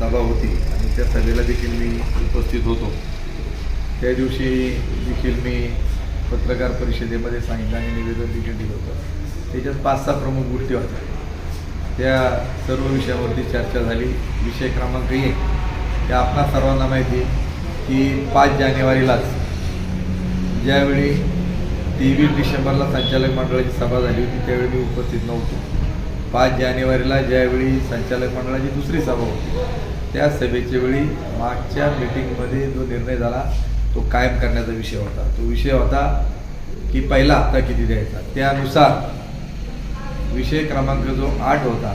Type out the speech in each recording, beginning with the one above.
सभा होती आणि त्या सभेला देखील मी उपस्थित होतो. त्या दिवशी देखील मी पत्रकार परिषदेमध्ये सांगितलं आणि निवेदन देखील दिलं होतं. त्याच्यात पाच सहा प्रमुख गोष्टी होत्या. त्या सर्व विषयावरती चर्चा झाली. विषय क्रमांक एक की आपणा सर्वांना माहिती आहे की पाच जानेवारीलाच ज्यावेळी तेवीस डिसेंबरला संचालक मंडळाची सभा झाली होती त्यावेळी मी उपस्थित नव्हतो. पाच जानेवारीला ज्यावेळी संचालक मंडळाची दुसरी सभा होती त्या सभेच्या वेळी मागच्या मीटिंगमध्ये जो निर्णय झाला तो कायम करण्याचा विषय होता. तो विषय होता की पहिला हप्ता किती द्यायचा? त्यानुसार विषय क्रमांक जो आठ होता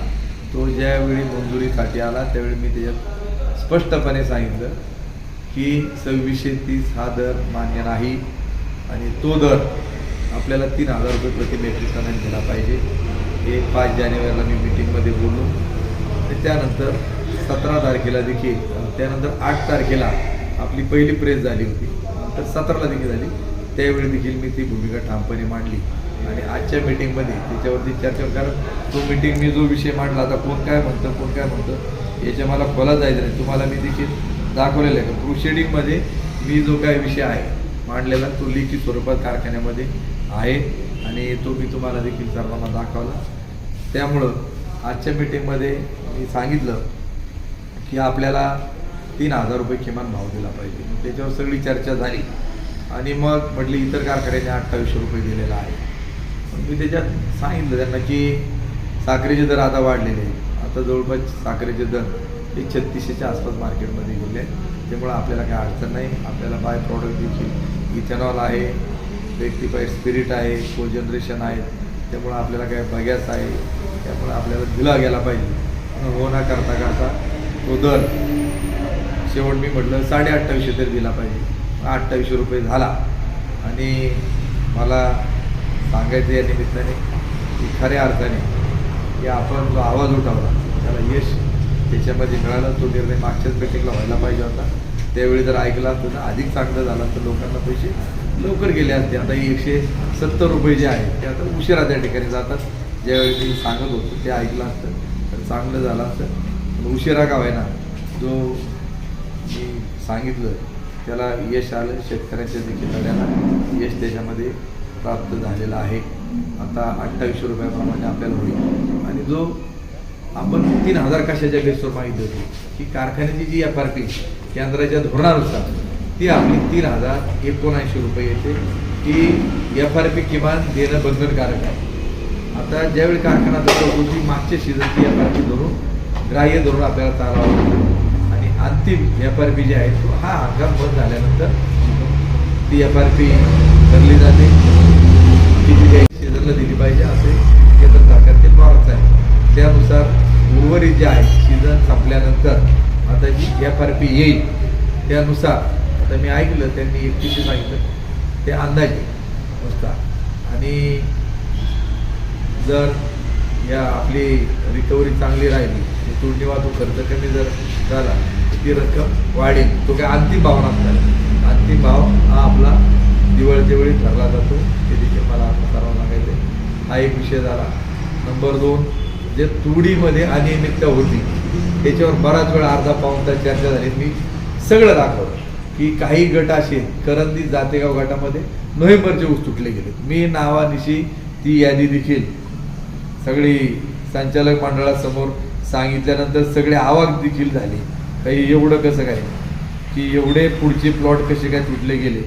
तो ज्यावेळी मंजुरीसाठी आला त्यावेळी मी त्याच्यात स्पष्टपणे सांगितलं की सव्वीसशे तीस हा दर मान्य नाही आणि तो दर आपल्याला तीन हजार रुपये प्रति मेट्रिक टनाने दिला पाहिजे. हे पाच जानेवारीला मी मिटिंगमध्ये बोललो. आणि त्यानंतर सतरा तारखेला देखील त्यानंतर आठ तारखेला आपली पहिली प्रेस झाली होती. नंतर सतराला देखील झाली. त्यावेळी देखील मी ती भूमिका ठामपणे मांडली. आणि आजच्या मीटिंगमध्ये त्याच्यावरती चर्चा कारण तो मीटिंग मी जो विषय मांडला आता कोण काय म्हणतं कोण काय म्हणतं याच्या मला खोला जायचं नाही. तुम्हाला मी देखील दाखवलेलं आहे. प्रोसिडिंगमध्ये मी जो काय विषय आहे मांडलेला तो लिखित स्वरूपात कारखान्यामध्ये आहे. आणि तो मी तुम्हाला देखील सर्वांना दाखवला. त्यामुळं आजच्या मीटिंगमध्ये मी सांगितलं की आपल्याला तीन हजार रुपये किमान भाव दिला पाहिजे. त्याच्यावर सगळी चर्चा झाली. आणि मग म्हटली इतर कारखान्याने अठ्ठावीसशे रुपये दिलेला आहे. पण मी त्याच्यात सांगितलं त्यांना की साखरेचे दर आता वाढलेले आहेत. आता जवळपास साखरेचे दर हे छत्तीसशेच्या आसपास मार्केटमध्ये गेले त्यामुळं आपल्याला काय अडचण नाही. आपल्याला बाय प्रॉडक्ट देखील इथेनॉल आहे रेक्टिफाईड स्पिरिट आहे को जनरेशन आहे. त्यामुळं आपल्याला काय बगॅस आहे. त्यामुळे आपल्याला दिला गेला पाहिजे. हो ना करता करता. तो दर. शेवट मी म्हटलं साडे अठ्ठावीसशे तरी दिला पाहिजे. अठ्ठावीसशे रुपये झाला. आणि मला सांगायचं या निमित्ताने की खऱ्या अर्थाने की आपण जो आवाज उठावला त्याला यश त्याच्यामध्ये मिळालं. तो निर्णय मागच्याच मीटिंगला व्हायला पाहिजे होता. त्यावेळी जर ऐकला तर अधिक चांगलं झालं तर लोकांना पैसे लवकर गेले असते. आता एकशे सत्तर रुपये जे आहेत ते आता उशिरा त्या ठिकाणी जातात. ज्यावेळी मी सांगत होतो ते ऐकलं असतं. तर चांगलं झालं असतं. पण उशिरा का ना जो मी सांगितलं त्याला यश आलं शेतकऱ्याच्या देखील लढ्याला यश त्याच्यामध्ये प्राप्त झालेलं आहे. आता अठ्ठावीसशे रुपयाप्रमाणे आपल्याला होईल. आणि जो आपण तीन हजार कशाच्या बेसवर माहिती होती की कारखान्याची जी एफ आर पी केंद्राच्या धोरणानुसार ती आपली तीन हजार एकोणऐंशी रुपये येते. ती एफ आर पी किमान देणं बंधनकारक आहे. आता ज्यावेळी कारखाना चालू होती मागच्या सीझनची एफ आर पी धरून ग्राह्य धरून आपल्याला चालावं लागतं आणि अंतिम एफ आर पी जे आहे तो हा हंगाम बंद झाल्यानंतर ती एफ आर पी धरली जाते. किती द्यायची सीझनला दिली पाहिजे असे केंद्र सरकारचे नॉर्म्स आहे त्यानुसार उर्वरित जे आहे सीझन संपल्यानंतर आता जी एफ आर पी येईल त्यानुसार आता मी ऐकलं त्यांनी एकतीसशे सांगितलं ते अंदाजे नुसता आणि जर या आपली रिकव्हरी चांगली राहिली तोडणी वाहतूक खर्च कमी जर झाला ती रक्कम वाढेल. तो काय अंतिम भाव नसतात अंतिम भाव हा आपला दिवाळीच्या वेळी ठरला जातो. ते देखील मला आता करावं लागायचं हा एक विषय झाला. नंबर दोन जे तुडीमध्ये अनियमितता होती त्याच्यावर बराच वेळा अर्धा पाऊन तास चर्चा झाली. मी सगळं दाखवलं की काही गट असे करंदी जातेगाव गटामध्ये नोव्हेंबरचे ऊस तुटले गेले मी नावानिशी ती यादी देखील सगळी संचालक मंडळासमोर सांगितल्यानंतर सगळे आवाक देखील झाले. काही एवढं कसं काय? की एवढे पुढचे प्लॉट कसे काय तुटले गेले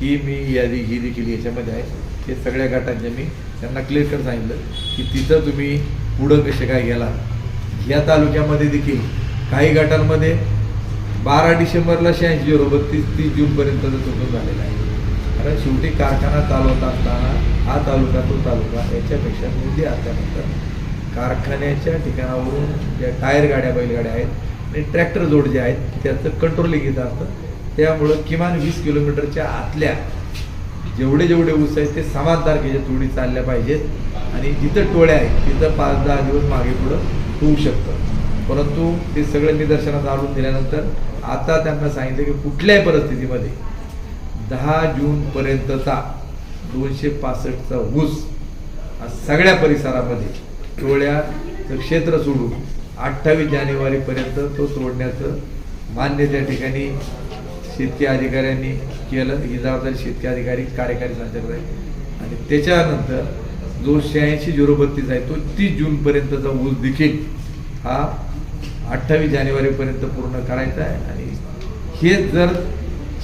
ही मी यादी ही देखील याच्यामध्ये आहे. हे सगळ्या गटांचे मी त्यांना क्लिअर कर सांगितलं की तिथं तुम्ही पुढं कसे काय गेला या तालुक्यामध्ये देखील काही गटांमध्ये बारा डिसेंबरला शहाऐंशी झिरो बत्तीस तीस जूनपर्यंत चुकून झालेलं आहे. कारण शेवटी कारखाना चालवत असताना हा तालुका तो तालुका याच्यापेक्षा मोठी असल्यानंतर कारखान्याच्या ठिकाणावरून ज्या टायर गाड्या बैलगाड्या आहेत आणि ट्रॅक्टर जोड जे आहेत त्याचं कंट्रोलिंग येत असतं. त्यामुळं किमान वीस किलोमीटरच्या आतल्या जेवढे जेवढे ऊस आहेत ते समाजदार तारखेच्या तोडी चालल्या पाहिजेत. आणि जिथं टोळ्या आहेत तिथं पाच दहा दिवस मागे पुढं होऊ शकतं. परंतु ते सगळं निदर्शनात आणून दिल्यानंतर आता त्यांना सांगितलं की कुठल्याही परिस्थितीमध्ये दहा जूनपर्यंतचा दोनशे पासष्टचा ऊस सगळ्या परिसरामध्ये टोळ्याचं क्षेत्र सोडून अठ्ठावीस जानेवारीपर्यंत तो तोडण्याचं मान्य त्या ठिकाणी शेतकी अधिकाऱ्यांनी केलं. ही जबाबदारी शेतकी अधिकारी कार्यकारी संचालक आहे आणि त्याच्यानंतर जो शहाऐंशी झिरो बत्तीस आहे. तो तीस जूनपर्यंतचा ऊस देखील हा अठ्ठावीस जानेवारीपर्यंत पूर्ण करायचा आहे. आणि हे जर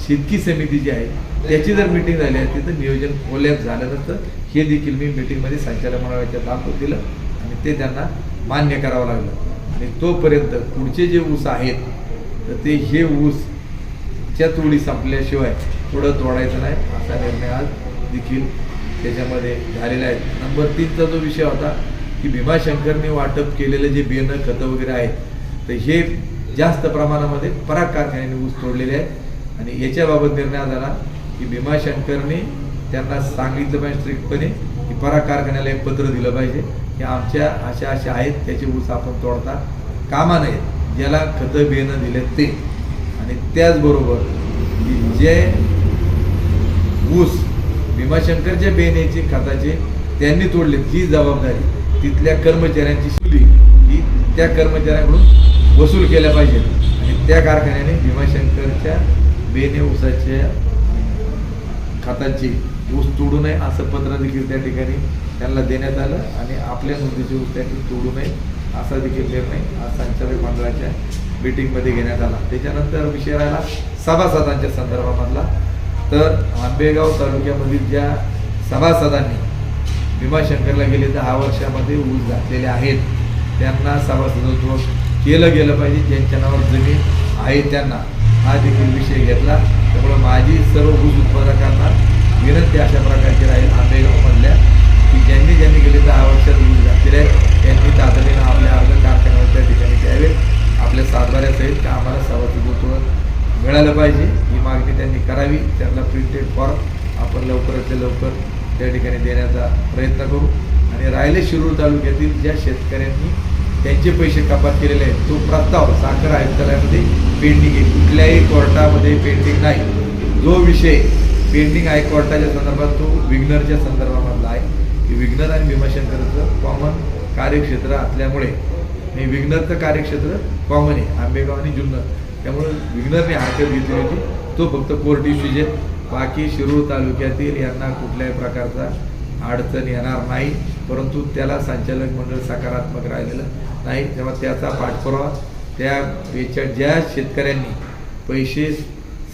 शेतकी समिती जी आहे त्याची जर मिटिंग झाली आहे तिथं नियोजन कोलॅप झालं नसतं. हे देखील मी मिटिंगमध्ये संचालक मंडळाच्या दाखव दिलं आणि ते त्यांना मान्य करावं लागलं. आणि तोपर्यंत पुढचे जे ऊस आहेत तर ते हे ऊस च्या तोडी संपल्याशिवाय पुढं तोडायचं नाही असा निर्णय आज देखील त्याच्यामध्ये झालेला आहे. नंबर तीनचा जो विषय होता की भीमाशंकरने वाटप केलेलं जे बियाणं खतं वगैरे आहेत तर हे जास्त प्रमाणामध्ये पराग कारखान्याने ऊस तोडलेले आहेत. आणि याच्याबाबत निर्णय झाला की भीमाशंकरने त्यांना सांगितलं पाहिजे स्ट्रिक्टपणे की परा कारखान्याला एक पत्र दिलं पाहिजे की आमच्या अशा अशा आहेत त्याचे ऊस आपण तोडता कामा नयेत ज्याला खतं बियाणं दिले ते. आणि त्याचबरोबर जे ऊस भीमाशंकरच्या बेनेचे खताचे त्यांनी तोडले ही जबाबदारी तिथल्या कर्मचाऱ्यांची सुली ही त्या कर्मचाऱ्यांकडून वसूल केल्या पाहिजे आणि त्या कारखान्याने भीमाशंकरच्या बेने ऊसाच्या खतांची ऊस तोडू नये असं पत्र देखील त्या ठिकाणी त्यांना देण्यात आलं आणि आपल्या नोंदीची ऊस त्यांनी तोडू नये असा देखील निर्णय आज संचालक मंडळाच्या मीटिंगमध्ये घेण्यात आला. त्याच्यानंतर विषय राहिला सभासदांच्या संदर्भामधला. तर आंबेगाव तालुक्यामधील ज्या सभासदांनी भीमाशंकरला गेले दहा वर्षामध्ये ऊस घातलेले आहेत त्यांना सभासदत्व केलं गेलं पाहिजे. ज्यांच्या नावावर जमीन आहे त्यांना. हा देखील विषय घेतला. त्यामुळं माझी सर्व ऊस उत्पादकांना विनंती अशा प्रकारची राहील आंबेगावमधल्या की ज्यांनी ज्यांनी गेले दहा वर्षात ऊस घातलेले आहेत त्यांनी तातडीनं आपल्या अर्ज कारखान्यावर त्या ठिकाणी द्यावे आपल्या सातबाऱ्यासहित का आम्हाला सभासदत्व मिळालं पाहिजे ही मागणी त्यांनी करावी. त्यांना प्रिंटेड फॉर्म आपण लवकरात लवकर त्या ठिकाणी देण्याचा प्रयत्न करू. आणि राहिले शिरूर तालुक्यातील ज्या शेतकऱ्यांनी त्यांचे पैसे कपात केलेले आहेत. तो प्रस्ताव साखर आयुक्तालयामध्ये पेंडिंग आहे. कुठल्याही कोर्टामध्ये पेंडिंग नाही. जो विषय पेंडिंग हायकोर्टाच्या कोर्टाच्या संदर्भात तो विग्नरच्या संदर्भामधला आहे. की विग्नर आणि भीमाशंकरचं कॉमन कार्यक्षेत्र असल्यामुळे हे विग्नरचं कार्यक्षेत्र कॉमन आहे. आंबेगाव आणि जुन्नर. त्यामुळे विग्नरने हरकत घेतली होती. तो फक्त कोर्ट इश्यूज आहेत. बाकी शिरूर तालुक्यातील यांना कुठल्याही प्रकारचा अडचण येणार नाही. परंतु त्याला संचालक मंडळ सकारात्मक राहिलेलं नाही तेव्हा त्याचा पाठपुरावा त्या याच्या ज्या शेतकऱ्यांनी पैसे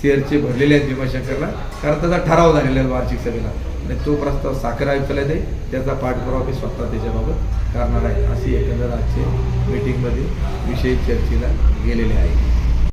शेअरचे भरलेले आहेत भीमाशंकरला कारण त्याचा ठराव झालेला आहे वार्षिक सभेला. आणि तो प्रस्ताव साखर आयुक्तालयात दे त्याचा पाठपुरावा मी स्वतः त्याच्याबाबत करणार आहे अशी एकंदर आजचे मीटिंगमध्ये विषय चर्चेला गेलेले आहे.